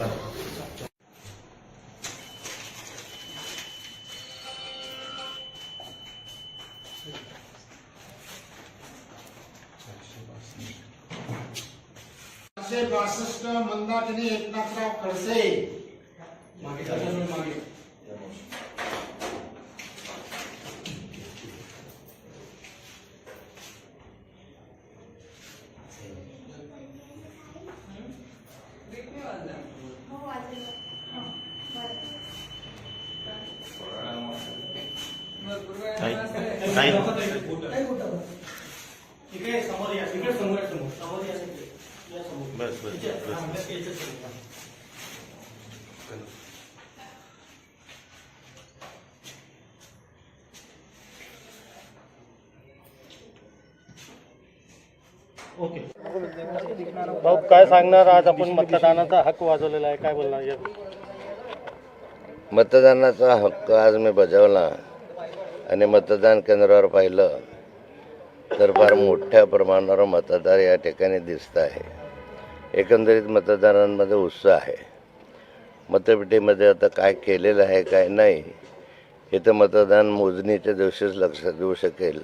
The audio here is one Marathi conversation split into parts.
करो। बासष्ट मंदाकिनी एकनाथराव खडसे मागे समोर या इकडे समोर या समोर समोर. या या समोर. बस बस बस हा. ओके. भाऊ काय सांगणार? आज आपण मतदानाचा हक्क वाजवलेला आहे. काय बोलणार? या. मतदानाचा हक्क आज मी बजावला. आणि मतदान केंद्रावर पाहिलं तर फार मोठ्या प्रमाणावर मतदार या ठिकाणी दिसत आहे. एकंदरीत मतदारांमध्ये उत्साह आहे. मतपेटीमध्ये आता काय केलेलं आहे काय नाही हे तर मतदान मोजणीच्या दिवशीच लक्षात येऊ शकेल.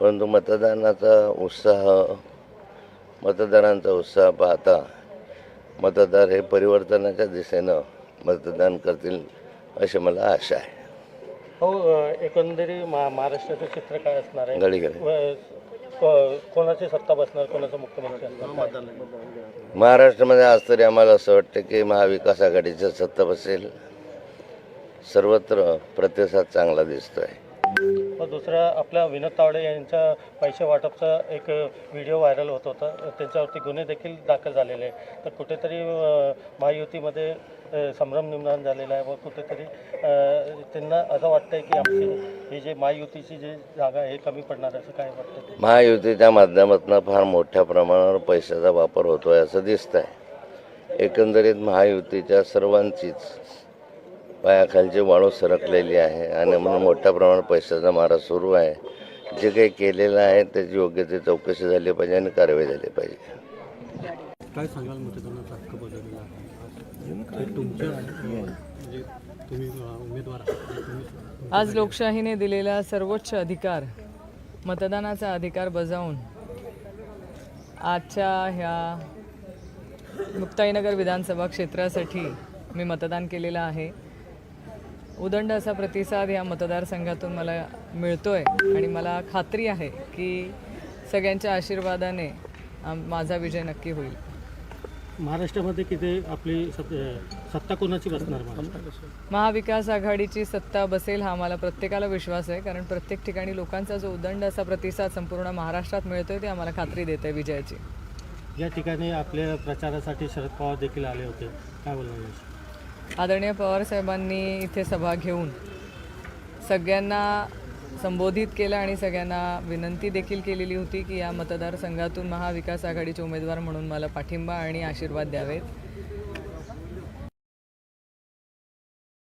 परंतु मतदानाचा उत्साह मतदारांचा उत्साह पाहता मतदार हे परिवर्तनाच्या दिशेनं मतदान करतील अशी मला आशा आहे. हो अ, एकंदरीत मा महाराष्ट्राचं चित्र काय असणार आहे? गडी गडी व- को- कोणाची सत्ता बसणार कोणाचं मुख्यमंत्री असणार? महाराष्ट्रामध्ये आज तरी आम्हाला असं वाटतं की महाविकास आघाडीचं सत्ता बसेल. सर्वत्र प्रतिसाद चांगला दिसतोय. व दुसरा आपल्या विनोद तावडे यांचा पैसे वाटपचा एक व्हिडिओ व्हायरल होत होता. त्यांच्यावरती गुन्हे देखील दाखल झालेले आहेत. तर कुठेतरी महायुतीमध्ये संभ्रम निर्माण झालेला आहे व कुठेतरी त्यांना असं वाटतंय की आमची ही जे महायुतीची जी जागा आहे कमी पडणार असं काय वाटतं महायुतीच्या माध्यमातून फार मोठ्या प्रमाणावर पैशाचा वापर होतोय असं दिसतं आहे एकंदरीत महायुतीच्या सर्वांचीच पायाखालची वाळू सरकलेली आहे आणि म्हणून मोठ्या प्रमाणात पैशाचा मारा सुरू आहे. जे काही केलेलं आहे त्याची योग्य ती चौकशी झाली पाहिजे आणि कारवाई झाली पाहिजे. काय सांगाल मतदानाचा हक्क बजावलेला आहे? तुमच्या म्हणजे तुम्ही उमेदवार आहात आज लोकशाहीने दिलेला सर्वोच्च अधिकार मतदानाचा अधिकार बजावून आजच्या ह्या मुक्ताईनगर विधानसभा क्षेत्रासाठी मी मतदान केलेलं आहे. उदंड असा प्रतिसाद या मतदारसंघातून मला मिळतोय आणि मला खात्री आहे की सगळ्यांच्या आशीर्वादाने माझा विजय नक्की होईल. महाराष्ट्रामध्ये किती आपली सत- सत्ता कोणाची बसणार महाविकास आघाडीची सत्ता बसेल हा मला प्रत्येकाला विश्वास आहे कारण प्रत्येक ठिकाणी लोकांचा जो उदंड असा प्रतिसाद संपूर्ण महाराष्ट्रात मिळतोय ते आम्हाला खात्री देत आहे विजयाची. या ठिकाणी आपल्या प्रचारासाठी शरद पवार देखील आले होते. काय बोलणार? आदरणीय पवार साहेबांनी इथे सभा घेऊन सगळ्यांना संबोधित केलं आणि सगळ्यांना विनंती देखील केलेली होती की या मतदारसंघातून महाविकास आघाडीचे उमेदवार म्हणून मला पाठिंबा आणि आशीर्वाद द्यावेत.